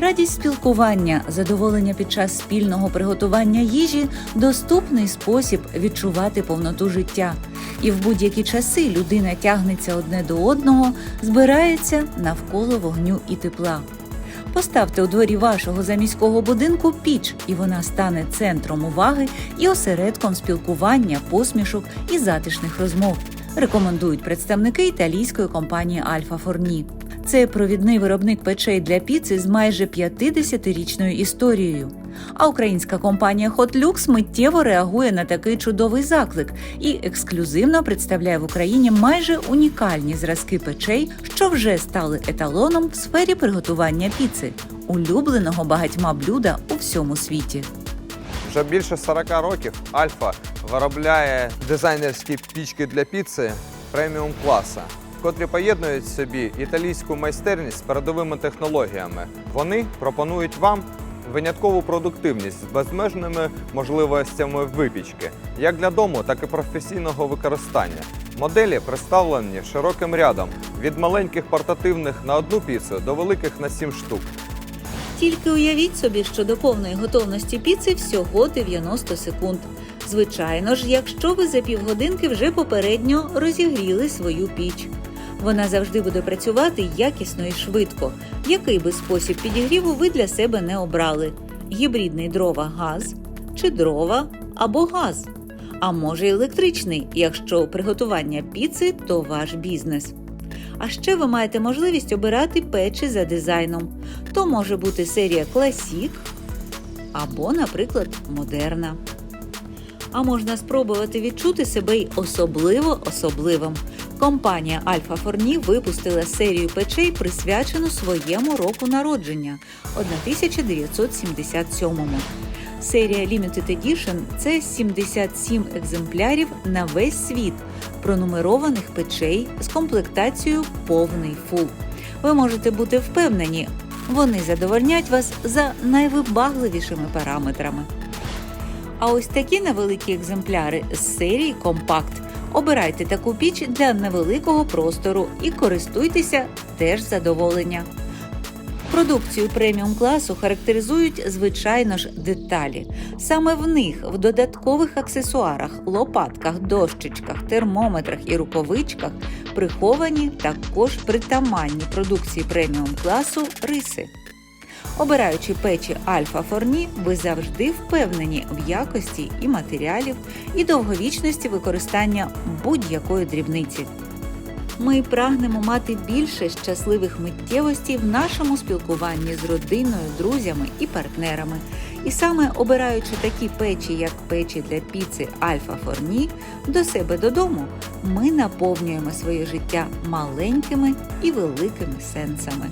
Радість спілкування, задоволення під час спільного приготування їжі доступний спосіб відчувати повноту життя. І в будь-які часи людина тягнеться одне до одного, збирається навколо вогню і тепла. Поставте у дворі вашого заміського будинку піч, і вона стане центром уваги і осередком спілкування, посмішок і затишних розмов. Рекомендують представники італійської компанії Альфа Форні. Це провідний виробник печей для піци з майже 50-річною історією. А українська компанія Hot Lux миттєво реагує на такий чудовий заклик і ексклюзивно представляє в Україні майже унікальні зразки печей, що вже стали еталоном в сфері приготування піци, улюбленого багатьма блюда у всьому світі. Вже більше 40 років Альфа виробляє дизайнерські пічки для піци преміум класа, котрі поєднують собі італійську майстерність з передовими технологіями. Вони пропонують вам виняткову продуктивність з безмежними можливостями випічки, як для дому, так і професійного використання. Моделі представлені широким рядом від маленьких портативних на одну піцу до великих на 7 штук. Тільки уявіть собі, що до повної готовності піци всього 90 секунд. Звичайно ж, якщо ви за півгодинки вже попередньо розігріли свою піч. Вона завжди буде працювати якісно і швидко, який би спосіб підігріву ви для себе не обрали: гібридний дрова газ чи дрова або газ. А може електричний, якщо приготування піци то ваш бізнес. А ще ви маєте можливість обирати печі за дизайном. То може бути серія Classic або, наприклад, модерна. А можна спробувати відчути себе й особливо особливим. Компанія Альфа Форні випустила серію печей, присвячену своєму року народження 1977-му. Серія Limited Edition – це 77 екземплярів на весь світ пронумерованих печей з комплектацією повний фул. Ви можете бути впевнені, вони задовольнять вас за найвибагливішими параметрами. А ось такі невеликі екземпляри з серії Компакт. Обирайте таку піч для невеликого простору і користуйтеся теж задоволення. Продукцію преміум класу характеризують звичайно ж деталі. Саме в них, в додаткових аксесуарах, лопатках, дощечках, термометрах і рукавичках приховані також притаманні продукції преміум класу риси. Обираючи печі Альфа Форні, ви завжди впевнені в якості і матеріалів, і довговічності використання будь-якої дрібниці. Ми прагнемо мати більше щасливих миттєвостей в нашому спілкуванні з родиною, друзями і партнерами. І саме обираючи такі печі, як печі для піци Альфа Форні, до себе додому, ми наповнюємо своє життя маленькими і великими сенсами.